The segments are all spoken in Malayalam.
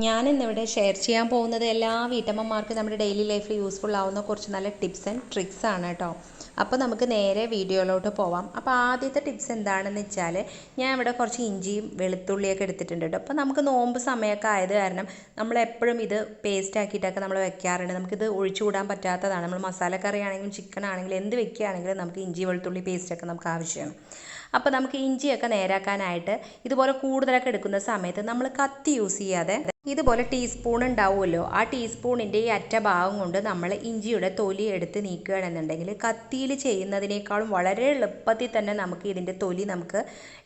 ഞാൻ ഇന്നിവിടെ ഷെയർ ചെയ്യാൻ പോകുന്നത് എല്ലാ വീട്ടമ്മമാർക്കും നമ്മുടെ ഡെയിലി ലൈഫിൽ യൂസ്ഫുൾ ആവുന്ന കുറച്ച് നല്ല ടിപ്സ് ആൻഡ് ട്രിക്സ് ആണ് കേട്ടോ അപ്പോൾ നമുക്ക് നേരെ വീഡിയോയിലോട്ട് പോവാം. അപ്പോൾ ആദ്യത്തെ ടിപ്സ് എന്താണെന്ന് വെച്ചാൽ ഞാൻ ഇവിടെ കുറച്ച് ഇഞ്ചിയും വെളുത്തുള്ളിയൊക്കെ എടുത്തിട്ടുണ്ട് കേട്ടോ അപ്പോൾ നമുക്ക് നോമ്പ് സമയമൊക്കെ ആയത് കാരണം നമ്മൾ എപ്പോഴും ഇത് പേസ്റ്റ് ആക്കിയിട്ടൊക്കെ നമ്മൾ വെക്കാറുണ്ട്. നമുക്കിത് ഒഴിച്ചുകൂടാൻ പറ്റാത്തതാണ്. നമ്മൾ മസാലക്കറി ആണെങ്കിലും ചിക്കൻ ആണെങ്കിലും എന്ത് വെക്കുകയാണെങ്കിലും നമുക്ക് ഇഞ്ചി വെളുത്തുള്ളി പേസ്റ്റൊക്കെ നമുക്ക് ആവശ്യമാണ്. അപ്പോൾ നമുക്ക് ഇഞ്ചിയൊക്കെ നേരാക്കാനായിട്ട് ഇതുപോലെ കൂടുതലൊക്കെ എടുക്കുന്ന സമയത്ത് നമ്മൾ കത്തി യൂസ് ചെയ്യാതെ ഇതുപോലെ ടീസ്പൂൺ ഉണ്ടാവുമല്ലോ ആ ടീസ്പൂണിന്റെ ഈ അറ്റ ഭാഗം കൊണ്ട് നമ്മൾ ഇഞ്ചിയുടെ തൊലി എടുത്ത് നീക്കുകയാണെന്നുണ്ടെങ്കിൽ കത്തിയിൽ ചെയ്യുന്നതിനേക്കാളും വളരെ എളുപ്പത്തിൽ തന്നെ നമുക്ക് ഇതിന്റെ തൊലി നമുക്ക്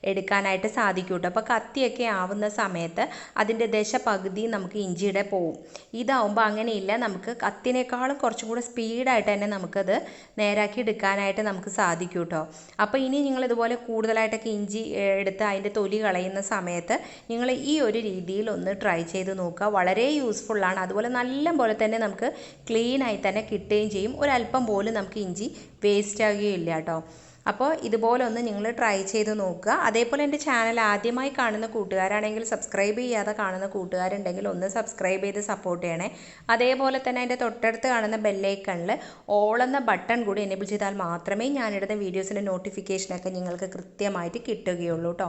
എടുക്കാനായിട്ട് സാധിക്കും കേട്ടോ അപ്പോൾ കത്തിയൊക്കെ ആവുന്ന സമയത്ത് അതിന്റെ ദശ പകുതി നമുക്ക് ഇഞ്ചിയുടെ പോവും. ഇതാവുമ്പോൾ അങ്ങനെയില്ല. നമുക്ക് കത്തിനേക്കാളും കുറച്ചും കൂടെ സ്പീഡായിട്ട് തന്നെ നമുക്കത് നേരാക്കി എടുക്കാനായിട്ട് നമുക്ക് സാധിക്കും കേട്ടോ അപ്പോൾ ഇനി നിങ്ങൾ ഇതുപോലെ കൂടുതലായിട്ടൊക്കെ ഇഞ്ചി എടുത്ത് അതിന്റെ തൊലി കളയുന്ന സമയത്ത് നിങ്ങൾ ഈ ഒരു രീതിയിൽ ഒന്ന് ട്രൈ ചെയ്ത് നോക്കുക. വളരെ യൂസ്ഫുള്ളാണ് അതുപോലെ നല്ല പോലെ തന്നെ നമുക്ക് ക്ലീനായി തന്നെ കിട്ടുകയും ചെയ്യും. ഒരല്പം പോലും നമുക്ക് ഇഞ്ചി വേസ്റ്റ് ആകുകയില്ല കേട്ടോ. അപ്പോൾ ഇതുപോലെ ഒന്ന് നിങ്ങൾ ട്രൈ ചെയ്ത് നോക്കുക. അതേപോലെ എന്റെ ചാനൽ ആദ്യമായി കാണുന്ന കൂട്ടുകാരാണെങ്കിൽ സബ്സ്ക്രൈബ് ചെയ്യാതെ കാണുന്ന കൂട്ടുകാരുണ്ടെങ്കിൽ ഒന്ന് സബ്സ്ക്രൈബ് ചെയ്ത് സപ്പോർട്ട് ചെയ്യണേ. അതേപോലെ തന്നെ എന്റെ തൊട്ടടുത്ത് കാണുന്ന ബെല്ലൈക്കണിൽ ഓൾ എന്ന ബട്ടൺ കൂടി എനേബിൾ ചെയ്താൽ മാത്രമേ ഞാനിടുന്ന വീഡിയോസിന്റെ നോട്ടിഫിക്കേഷനൊക്കെ നിങ്ങൾക്ക് കൃത്യമായിട്ട് കിട്ടുകയുള്ളൂ കേട്ടോ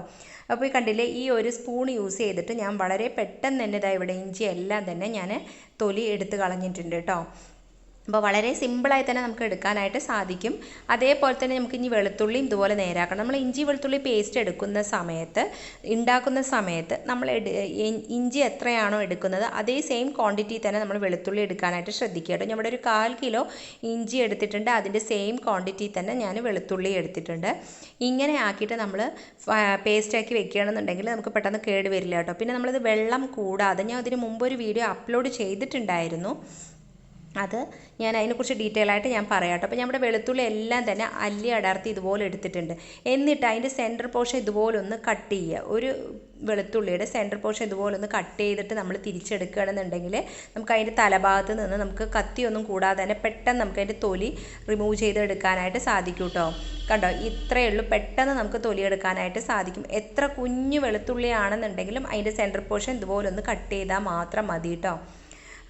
അപ്പോൾ ഈ കണ്ടില്ലേ ഈ ഒരു സ്പൂൺ യൂസ് ചെയ്തിട്ട് ഞാൻ വളരെ പെട്ടെന്ന് തന്നെ ഇതാ ഇവിടെ ഇഞ്ചി എല്ലാം തന്നെ ഞാൻ തൊലി എടുത്ത് കളഞ്ഞിട്ടുണ്ട് കേട്ടോ അപ്പോൾ വളരെ സിമ്പിളായി തന്നെ നമുക്ക് എടുക്കാനായിട്ട് സാധിക്കും. അതേപോലെ തന്നെ നമുക്ക് ഇനി വെളുത്തുള്ളിയും ഇതുപോലെ നേരാക്കണം. നമ്മൾ ഇഞ്ചി വെളുത്തുള്ളി പേസ്റ്റ് എടുക്കുന്ന സമയത്ത് ഉണ്ടാക്കുന്ന സമയത്ത് നമ്മൾ ഇഞ്ചി എത്രയാണോ എടുക്കുന്നത് അതേ സെയിം ക്വാണ്ടിറ്റി തന്നെ നമ്മൾ വെളുത്തുള്ളി എടുക്കാനായിട്ട് ശ്രദ്ധിക്കുക കേട്ടോ. ഇവിടെ ഒരു കാൽ കിലോ ഇഞ്ചി എടുത്തിട്ടുണ്ട്. അതിന്റെ സെയിം ക്വാണ്ടിറ്റി തന്നെ ഞാൻ വെളുത്തുള്ളി എടുത്തിട്ടുണ്ട്. ഇങ്ങനെ ആക്കിയിട്ട് നമ്മൾ പേസ്റ്റാക്കി വെക്കുകയാണെന്നുണ്ടെങ്കിൽ നമുക്ക് പെട്ടെന്ന് കേട് വരില്ല കേട്ടോ. പിന്നെ നമ്മളിത് വെള്ളം കൂടാതെ ഞാൻ അതിന് മുമ്പ് ഒരു വീഡിയോ അപ്ലോഡ് ചെയ്തിട്ടുണ്ടായിരുന്നു. അത് ഞാൻ അതിനെക്കുറിച്ച് ഡീറ്റെയിൽ ആയിട്ട് ഞാൻ പറയാം കേട്ടോ അപ്പോൾ നമ്മുടെ വെളുത്തുള്ളി എല്ലാം തന്നെ അല്ലി അടർത്തി ഇതുപോലെ എടുത്തിട്ടുണ്ട്. എന്നിട്ട് അതിന്റെ സെന്റർ പോർഷൻ ഇതുപോലെ ഒന്ന് കട്ട് ചെയ്യുക. ഒരു വെളുത്തുള്ളിയുടെ സെന്റർ പോർഷൻ ഇതുപോലെ ഒന്ന് കട്ട് ചെയ്തിട്ട് നമ്മൾ തിരിച്ചെടുക്കുകയാണെന്നുണ്ടെങ്കിൽ നമുക്ക് അതിന്റെ തലഭാഗത്ത് നിന്ന് നമുക്ക് കത്തിയൊന്നും കൂടാതെ തന്നെ പെട്ടെന്ന് നമുക്ക് അതിന്റെ തൊലി റിമൂവ് ചെയ്തെടുക്കാനായിട്ട് സാധിക്കും കേട്ടോ കണ്ടോ? ഇത്രയേ ഉള്ളൂ. പെട്ടെന്ന് നമുക്ക് തൊലി എടുക്കാനായിട്ട് സാധിക്കും. എത്ര കുഞ്ഞു വെളുത്തുള്ളിയാണെന്നുണ്ടെങ്കിലും അതിന്റെ സെന്റർ പോർഷൻ ഇതുപോലെ ഒന്ന് കട്ട് ചെയ്താൽ മാത്രം മതി കേട്ടോ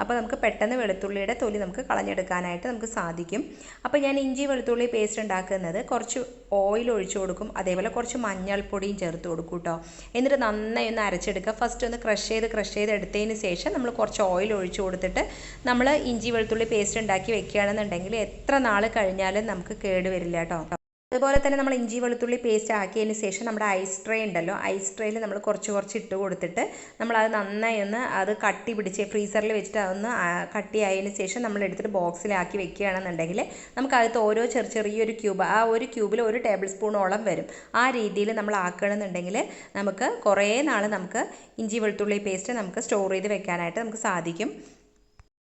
അപ്പോൾ നമുക്ക് പെട്ടെന്ന് വെളുത്തുള്ളിയുടെ തൊലി നമുക്ക് കളഞ്ഞെടുക്കാനായിട്ട് നമുക്ക് സാധിക്കും. അപ്പോൾ ഞാൻ ഇഞ്ചി വെളുത്തുള്ളി പേസ്റ്റ് ഉണ്ടാക്കുന്നത് കുറച്ച് ഓയിൽ ഒഴിച്ചു കൊടുക്കും. അതേപോലെ കുറച്ച് മഞ്ഞൾപ്പൊടിയും ചേർത്ത് കൊടുക്കും കേട്ടോ എന്നിട്ട് നന്നായി ഒന്ന് അരച്ചെടുക്കുക. ഫസ്റ്റ് ഒന്ന് ക്രഷ് ചെയ്ത് ക്രഷ് ചെയ്ത് എടുത്തതിന് ശേഷം നമ്മൾ കുറച്ച് ഓയിൽ ഒഴിച്ചു കൊടുത്തിട്ട് നമ്മൾ ഇഞ്ചി വെളുത്തുള്ളി പേസ്റ്റ് ഉണ്ടാക്കി വെക്കുകയാണെന്നുണ്ടെങ്കിൽ എത്ര നാൾ കഴിഞ്ഞാലും നമുക്ക് കേടുവരില്ല കേട്ടോ അതുപോലെ തന്നെ നമ്മൾ ഇഞ്ചി വെളുത്തുള്ളി പേസ്റ്റ് ആക്കിയതിന് ശേഷം നമ്മുടെ ഐസ് ട്രേ ഉണ്ടല്ലോ ഐസ് ട്രേയിൽ നമ്മൾ കുറച്ച് കുറച്ച് ഇട്ട് കൊടുത്തിട്ട് നമ്മളത് നന്നായി ഒന്ന് അത് കട്ടി പിടിച്ച് ഫ്രീസറിൽ വെച്ചിട്ട് അതൊന്ന് കട്ടി ആയതിന് ശേഷം നമ്മൾ എടുത്തിട്ട് ബോക്സിലാക്കി വെക്കുകയാണെന്നുണ്ടെങ്കിൽ നമുക്കകത്ത് ഓരോ ചെറിയ ചെറിയൊരു ക്യൂബ് ആ ഒരു ക്യൂബിൽ ഒരു ടേബിൾ സ്പൂണോളം വരും. ആ രീതിയിൽ നമ്മൾ ആക്കുകയാണെന്നുണ്ടെങ്കിൽ നമുക്ക് കുറേ നാൾ നമുക്ക് ഇഞ്ചി വെളുത്തുള്ളി പേസ്റ്റ് നമുക്ക് സ്റ്റോർ ചെയ്ത് വെക്കാനായിട്ട് നമുക്ക് സാധിക്കും.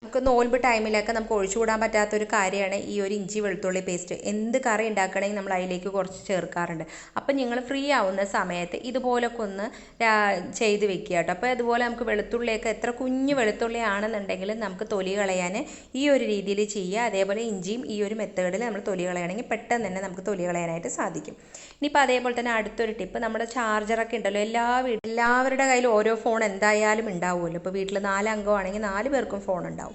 നമുക്ക് നോൽമ്പ് ടൈമിലൊക്കെ നമുക്ക് ഒഴിച്ചുകൂടാൻ പറ്റാത്ത ഒരു കാര്യമാണ് ഈ ഒരു ഇഞ്ചി വെളുത്തുള്ളി പേസ്റ്റ് എന്ത് കറി ഉണ്ടാക്കണമെങ്കിൽ നമ്മൾ അതിലേക്ക് കുറച്ച് ചേർക്കാറുണ്ട്. അപ്പം നിങ്ങൾ ഫ്രീ ആവുന്ന സമയത്ത് ഇതുപോലൊക്കെ ഒന്ന് ചെയ്ത് വെക്കുക കേട്ടോ. അപ്പോൾ അതുപോലെ നമുക്ക് വെളുത്തുള്ളിയൊക്കെ എത്ര കുഞ്ഞു വെളുത്തുള്ളി ആണെന്നുണ്ടെങ്കിൽ നമുക്ക് തൊലി കളയാൻ ഈ ഒരു രീതിയിൽ ചെയ്യുക. അതേപോലെ ഇഞ്ചിയും ഈ ഒരു മെത്തേഡിൽ നമ്മൾ തൊലി കളയണമെങ്കിൽ പെട്ടെന്ന് തന്നെ നമുക്ക് തൊലി കളയാനായിട്ട് സാധിക്കും. ഇനിയിപ്പോൾ അതേപോലെ തന്നെ അടുത്തൊരു ടിപ്പ് നമ്മുടെ ചാർജറൊക്കെ ഉണ്ടല്ലോ. എല്ലാ വീട്ടിൽ എല്ലാവരുടെ കയ്യിലും ഓരോ ഫോൺ എന്തായാലും ഉണ്ടാവുമല്ലോ. ഇപ്പോൾ വീട്ടിൽ നാല് അംഗമാണെങ്കിൽ നാല് പേർക്കും ഫോൺ ഉണ്ടാവും.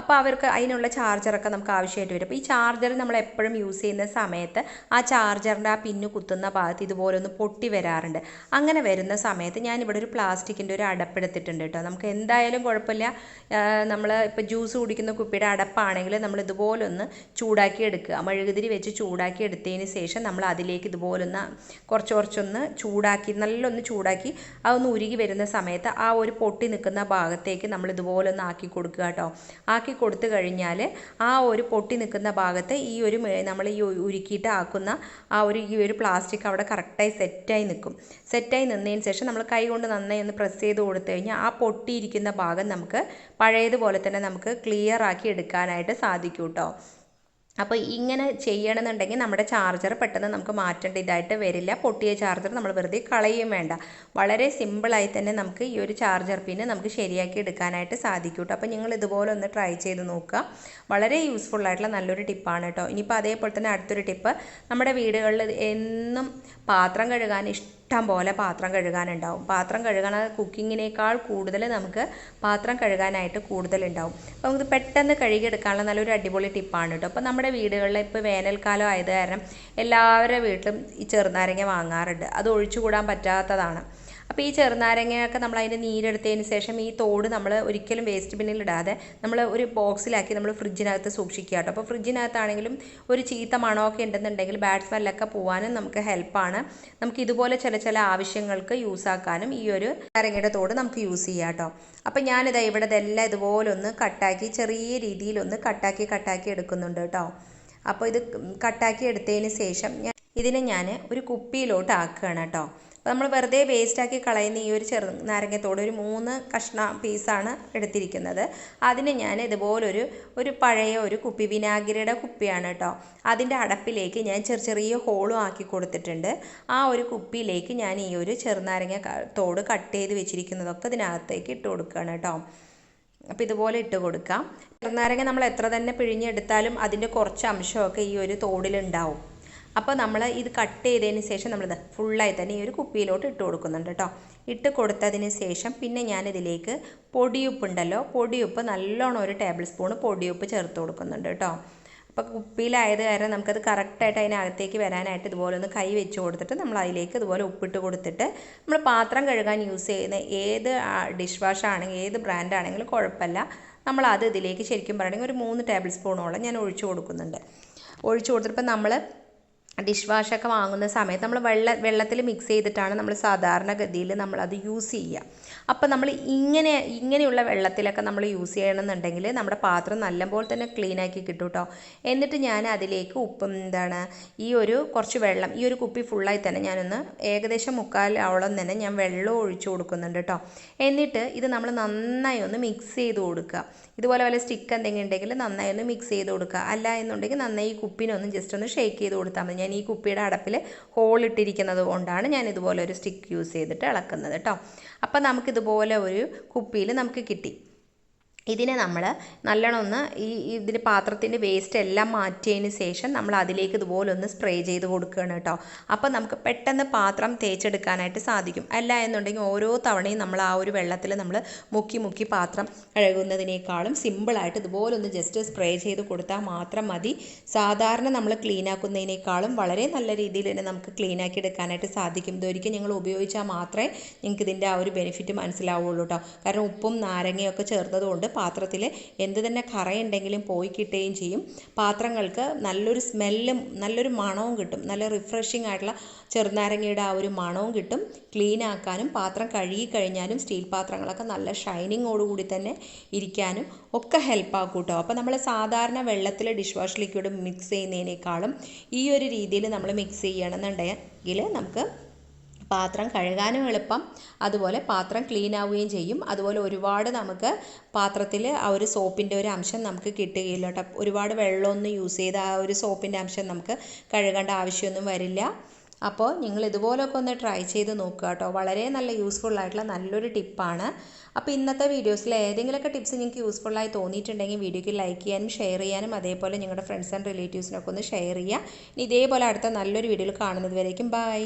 അപ്പോൾ അവർക്ക് അതിനുള്ള ചാർജറൊക്കെ നമുക്ക് ആവശ്യമായിട്ട് വരും. അപ്പോൾ ഈ ചാർജർ നമ്മൾ എപ്പോഴും യൂസ് ചെയ്യുന്ന സമയത്ത് ആ ചാർജറിന്റെ ആ പിന്നു കുത്തുന്ന ഭാഗത്ത് ഇതുപോലെ ഒന്ന് പൊട്ടി വരാറുണ്ട്. അങ്ങനെ വരുന്ന സമയത്ത് ഞാനിവിടെ ഒരു പ്ലാസ്റ്റിക്കിന്റെ ഒരു അടപ്പെടുത്തിട്ടുണ്ട് കേട്ടോ. നമുക്ക് എന്തായാലും കുഴപ്പമില്ല. നമ്മൾ ഇപ്പോൾ ജ്യൂസ് കുടിക്കുന്ന കുപ്പിയുടെ അടപ്പാണെങ്കിൽ നമ്മൾ ഇതുപോലെ ഒന്ന് ചൂടാക്കി എടുക്കുക. മെഴുകുതിരി വെച്ച് ചൂടാക്കി എടുത്തതിന് ശേഷം നമ്മൾ അതിലേക്ക് ഇതുപോലൊന്ന് കുറച്ച് കുറച്ചൊന്ന് ചൂടാക്കി നല്ലൊന്ന് ചൂടാക്കി അതൊന്ന് ഉരുകി വരുന്ന സമയത്ത് ആ ഒരു പൊട്ടി നിൽക്കുന്ന ഭാഗത്തേക്ക് നമ്മൾ ഇതുപോലൊന്ന് ആക്കി കൊടുക്കുക കേട്ടോ. ആക്കി കൊടുത്തു കഴിഞ്ഞാൽ ആ ഒരു പൊട്ടി നിൽക്കുന്ന ഭാഗത്ത് ഈ ഒരു നമ്മൾ ഈ ഉരുക്കിയിട്ട് ആക്കുന്ന ആ ഒരു ഈ ഒരു പ്ലാസ്റ്റിക് അവിടെ കറക്റ്റായി സെറ്റായി നിൽക്കും. സെറ്റായി നിന്നതിന് ശേഷം നമ്മൾ കൈ കൊണ്ട് നന്നായി ഒന്ന് പ്രസ് ചെയ്ത് കൊടുത്തു കഴിഞ്ഞാൽ ആ പൊട്ടിയിരിക്കുന്ന ഭാഗം നമുക്ക് പഴയതുപോലെ തന്നെ നമുക്ക് ക്ലിയർ ആക്കി എടുക്കാനായിട്ട് സാധിക്കും കേട്ടോ അപ്പോൾ ഇങ്ങനെ ചെയ്യണമെന്നുണ്ടെങ്കിൽ നമ്മുടെ ചാർജർ പെട്ടെന്ന് നമുക്ക് മാറ്റേണ്ട ഇതായിട്ട് വരില്ല. പൊട്ടിയ ചാർജർ നമ്മൾ വെറുതെ കളയുകയും വേണ്ട. വളരെ സിമ്പിളായി തന്നെ നമുക്ക് ഈ ഒരു ചാർജർ പിന്നെ നമുക്ക് ശരിയാക്കി എടുക്കാനായിട്ട് സാധിക്കും കേട്ടോ അപ്പോൾ നിങ്ങൾ ഇതുപോലെ ഒന്ന് ട്രൈ ചെയ്ത് നോക്കുക. വളരെ യൂസ്ഫുൾ ആയിട്ടുള്ള നല്ലൊരു ടിപ്പാണ് കേട്ടോ ഇനിയിപ്പോൾ അതേപോലെ തന്നെ അടുത്തൊരു ടിപ്പ് നമ്മുടെ വീടുകളിൽ എന്നും പാത്രം കഴുകാൻ ഇഷ്ടം ഇഷ്ടം പോലെ പാത്രം കഴുകാനുണ്ടാവും. പാത്രം കഴുകണ കുക്കിങ്ങിനേക്കാൾ കൂടുതൽ നമുക്ക് പാത്രം കഴുകാനായിട്ട് കൂടുതലുണ്ടാവും. അപ്പോൾ നമുക്ക് പെട്ടെന്ന് കഴുകിയെടുക്കാനുള്ള നല്ലൊരു അടിപൊളി ടിപ്പാണ് കേട്ടോ. അപ്പോൾ നമ്മുടെ വീടുകളിൽ ഇപ്പോൾ വേനൽക്കാലം ആയത് കാരണം എല്ലാവരുടെ വീട്ടിലും ഈ ചെറുനാരങ്ങ വാങ്ങാറുണ്ട്. അത് ഒഴിച്ചുകൂടാൻ പറ്റാത്തതാണ്. അപ്പോൾ ഈ ചെറുനാരങ്ങയൊക്കെ നമ്മൾ അതിന്റെ നീരെടുത്തതിന് ശേഷം ഈ തോട് നമ്മൾ ഒരിക്കലും വേസ്റ്റ് ബിന്നിൽ ഇടാതെ നമ്മൾ ഒരു ബോക്സിലാക്കി നമ്മൾ ഫ്രിഡ്ജിനകത്ത് സൂക്ഷിക്കുക കേട്ടോ. അപ്പോൾ ഫ്രിഡ്ജിനകത്താണെങ്കിലും ഒരു ചീത്ത മണമൊക്കെ ഉണ്ടെന്നുണ്ടെങ്കിൽ ബാഡ് സ്മെല്ലൊക്കെ പോകാനും നമുക്ക് ഹെൽപ്പാണ് നമുക്ക് ഇതുപോലെ ചില ചില ആവശ്യങ്ങൾക്ക് യൂസ് ആക്കാനും ഈ ഒരു നാരങ്ങയുടെ തോട് നമുക്ക് യൂസ് ചെയ്യാം കേട്ടോ. അപ്പോൾ ഞാനിതാ ഇവിടെ ഇതെല്ലാം ഇതുപോലെ ഒന്ന് കട്ടാക്കി ചെറിയ രീതിയിലൊന്ന് കട്ടാക്കി കട്ടാക്കി എടുക്കുന്നുണ്ട് കേട്ടോ. അപ്പോൾ ഇത് കട്ടാക്കി എടുത്തതിന് ശേഷം ഇതിനെ ഞാൻ ഒരു കുപ്പിയിലോട്ട് ആക്കുകയാണ് കേട്ടോ. നമ്മൾ വെറുതെ വേസ്റ്റാക്കി കളയുന്ന ഈ ഒരു ചെറു നാരങ്ങത്തോട് ഒരു മൂന്ന് കഷ്ണ പീസാണ് എടുത്തിരിക്കുന്നത്. അതിന് ഞാൻ ഇതുപോലൊരു ഒരു പഴയ ഒരു കുപ്പി വിനാഗിരിയുടെ കുപ്പിയാണ് കേട്ടോ അതിന്റെ അടപ്പിലേക്ക് ഞാൻ ചെറിയ ചെറിയ ഹോളും ആക്കി കൊടുത്തിട്ടുണ്ട്. ആ ഒരു കുപ്പിയിലേക്ക് ഞാൻ ഈ ഒരു ചെറുനാരങ്ങ തോട് കട്ട് ചെയ്ത് വെച്ചിരിക്കുന്നതൊക്കെ ഇതിനകത്തേക്ക് ഇട്ട് കൊടുക്കുകയാണ് കേട്ടോ അപ്പോൾ ഇതുപോലെ ഇട്ട് കൊടുക്കാം. ചെറുനാരങ്ങ നമ്മൾ എത്ര തന്നെ പിഴിഞ്ഞെടുത്താലും അതിന്റെ കുറച്ച് അംശമൊക്കെ ഈ ഒരു തോടിലുണ്ടാവും. അപ്പോൾ നമ്മൾ ഇത് കട്ട് ചെയ്തതിന് ശേഷം നമ്മളിത് ഫുള്ളായി തന്നെ ഈ ഒരു കുപ്പിയിലോട്ട് ഇട്ട് കൊടുക്കുന്നുണ്ട് കേട്ടോ ഇട്ട് കൊടുത്തതിന് ശേഷം പിന്നെ ഞാനിതിലേക്ക് പൊടിയുപ്പുണ്ടല്ലോ പൊടിയുപ്പ് നല്ലോണം ഒരു ടേബിൾ സ്പൂൺ പൊടിയുപ്പ് ചേർത്ത് കൊടുക്കുന്നുണ്ട് കേട്ടോ അപ്പോൾ കുപ്പിയിലായത് കാരണം നമുക്കത് കറക്റ്റായിട്ട് അതിനകത്തേക്ക് വരാനായിട്ട് ഇതുപോലെ ഒന്ന് കൈ വെച്ച് കൊടുത്തിട്ട് നമ്മൾ അതിലേക്ക് ഇതുപോലെ ഉപ്പിട്ട് കൊടുത്തിട്ട് നമ്മൾ പാത്രം കഴുകാൻ യൂസ് ചെയ്യുന്ന ഏത് ഡിഷ് വാഷ് ആണെങ്കിലും ഏത് ബ്രാൻഡ് ആണെങ്കിലും കുഴപ്പമില്ല. നമ്മൾ അത് ഇതിലേക്ക് ശരിക്കും പറയുകയാണെങ്കിൽ ഒരു മൂന്ന് ടേബിൾ സ്പൂണോളം ഞാൻ ഒഴിച്ചു കൊടുക്കുന്നുണ്ട്. ഒഴിച്ചു കൊടുത്തിട്ട് നമ്മൾ ഡിഷ് വാഷൊക്കെ വാങ്ങുന്ന സമയത്ത് നമ്മൾ വെള്ള വെള്ളത്തിൽ മിക്സ് ചെയ്തിട്ടാണ് നമ്മൾ സാധാരണഗതിയിൽ നമ്മളത് യൂസ് ചെയ്യുക. അപ്പോൾ നമ്മൾ ഇങ്ങനെ ഇങ്ങനെയുള്ള വെള്ളത്തിലൊക്കെ നമ്മൾ യൂസ് ചെയ്യണമെന്നുണ്ടെങ്കിൽ നമ്മുടെ പാത്രം നല്ലപോലെ തന്നെ ക്ലീനാക്കി കിട്ടും കേട്ടോ എന്നിട്ട് ഞാൻ അതിലേക്ക് ഉപ്പും എന്താണ് ഈ ഒരു കുറച്ച് വെള്ളം ഈ ഒരു കുപ്പി ഫുള്ളായി തന്നെ ഞാനൊന്ന് ഏകദേശം മുക്കാലോളം തന്നെ ഞാൻ വെള്ളം ഒഴിച്ചു കൊടുക്കുന്നുണ്ട് കേട്ടോ എന്നിട്ട് ഇത് നമ്മൾ നന്നായി ഒന്ന് മിക്സ് ചെയ്ത് കൊടുക്കുക. ഇതുപോലെ വല്ല സ്റ്റിക്ക് എന്തെങ്കിലും ഉണ്ടെങ്കിൽ നന്നായി ഒന്ന് മിക്സ് ചെയ്ത് കൊടുക്കുക. അല്ല എന്നുണ്ടെങ്കിൽ നന്നായി ഈ കുപ്പിനൊന്ന് ജസ്റ്റ് ഒന്ന് ഷേക്ക് ചെയ്ത് കൊടുത്താൽ മതി. ഞാൻ ഈ കുപ്പിയുടെ അടപ്പിൽ ഹോൾ ഇട്ടിരിക്കുന്നത് കൊണ്ടാണ് ഞാൻ ഇതുപോലെ ഒരു സ്റ്റിക്ക് യൂസ് ചെയ്തിട്ട് ഇളക്കുന്നത് കേട്ടോ അപ്പോൾ നമുക്കിതുപോലെ ഒരു കുപ്പിയിൽ നമുക്ക് കിട്ടി. ഇതിനെ നമ്മൾ നല്ലോണം ഒന്ന് ഈ ഇതിന്റെ പാത്രത്തിന്റെ വേസ്റ്റ് എല്ലാം മാറ്റിയതിന് ശേഷം നമ്മൾ അതിലേക്ക് ഇതുപോലെ ഒന്ന് സ്പ്രേ ചെയ്ത് കൊടുക്കുകയാണ് കേട്ടോ. അപ്പോൾ നമുക്ക് പെട്ടെന്ന് പാത്രം തേച്ചെടുക്കാനായിട്ട് സാധിക്കും. അല്ല എന്നുണ്ടെങ്കിൽ ഓരോ തവണയും നമ്മൾ ആ ഒരു വെള്ളത്തിൽ നമ്മൾ മുക്കി മുക്കി പാത്രം കഴുകുന്നതിനേക്കാളും സിമ്പിളായിട്ട് ഇതുപോലെ ഒന്ന് ജസ്റ്റ് സ്പ്രേ ചെയ്ത് കൊടുത്താൽ മാത്രം മതി. സാധാരണ നമ്മൾ ക്ലീൻ ആക്കുന്നതിനേക്കാളും വളരെ നല്ല രീതിയിൽ തന്നെ നമുക്ക് ക്ലീൻ ആക്കി എടുക്കാനായിട്ട് സാധിക്കും. ഇതൊരിക്കൽ ഞങ്ങൾ ഉപയോഗിച്ചാൽ മാത്രമേ നിങ്ങൾക്ക് ഇതിന്റെ ആ ഒരു ബെനിഫിറ്റ് മനസ്സിലാവുള്ളൂ കേട്ടോ. കാരണം ഉപ്പും നാരങ്ങയൊക്കെ ചേർത്തതുകൊണ്ട് പാത്രത്തിൽ എന്ത് തന്നെ കറയുണ്ടെങ്കിലും പോയി കിട്ടുകയും ചെയ്യും. പാത്രങ്ങൾക്ക് നല്ലൊരു സ്മെല്ലും നല്ലൊരു മണവും കിട്ടും. നല്ല റിഫ്രഷിംഗ് ആയിട്ടുള്ള ചെറുനാരങ്ങയുടെ ആ ഒരു മണവും കിട്ടും. ക്ലീൻ ആക്കാനും പാത്രം കഴുകി കഴിഞ്ഞാലും സ്റ്റീൽ പാത്രങ്ങളൊക്കെ നല്ല ഷൈനിങ്ങോടുകൂടി തന്നെ ഇരിക്കാനും ഒക്കെ ഹെൽപ്പാക്കും കേട്ടോ. അപ്പോൾ നമ്മൾ സാധാരണ വെള്ളത്തിൽ ഡിഷ് വാഷ് ലിക്വിഡ് മിക്സ് ചെയ്യുന്നതിനേക്കാളും ഈ ഒരു രീതിയിൽ നമ്മൾ മിക്സ് ചെയ്യണമെന്നുണ്ടെങ്കിൽ നമുക്ക് പാത്രം കഴുകാനും എളുപ്പം. അതുപോലെ പാത്രം ക്ലീൻ ആവുകയും ചെയ്യും. അതുപോലെ ഒരുപാട് നമുക്ക് പാത്രത്തിൽ ആ ഒരു സോപ്പിന്റെ ഒരു അംശം നമുക്ക് കിട്ടുകയില്ല കേട്ടോ. ഒരുപാട് വെള്ളമൊന്നും യൂസ് ചെയ്ത് ആ ഒരു സോപ്പിന്റെ അംശം നമുക്ക് കഴുകേണ്ട ആവശ്യമൊന്നും വരില്ല. അപ്പോൾ നിങ്ങൾ ഇതുപോലൊക്കെ ഒന്ന് ട്രൈ ചെയ്ത് നോക്കുക കേട്ടോ. വളരെ നല്ല യൂസ്ഫുൾ ആയിട്ടുള്ള നല്ലൊരു ടിപ്പാണ് അപ്പോൾ ഇന്നത്തെ വീഡിയോസിൽ ഏതെങ്കിലുമൊക്കെ ടിപ്സ് നിങ്ങൾക്ക് യൂസ്ഫുള്ളായി തോന്നിയിട്ടുണ്ടെങ്കിൽ വീഡിയോയ്ക്ക് ലൈക്ക് ചെയ്യാനും ഷെയർ ചെയ്യാനും അതേപോലെ നിങ്ങളുടെ ഫ്രണ്ട്സ് ആൻഡ് റിലേറ്റീവ്സിനൊക്കെ ഒന്ന് ഷെയർ ചെയ്യുക. ഇനി ഇതേപോലെ അടുത്ത നല്ലൊരു വീഡിയോയിൽ കാണുന്നത് വരേക്കും ബൈ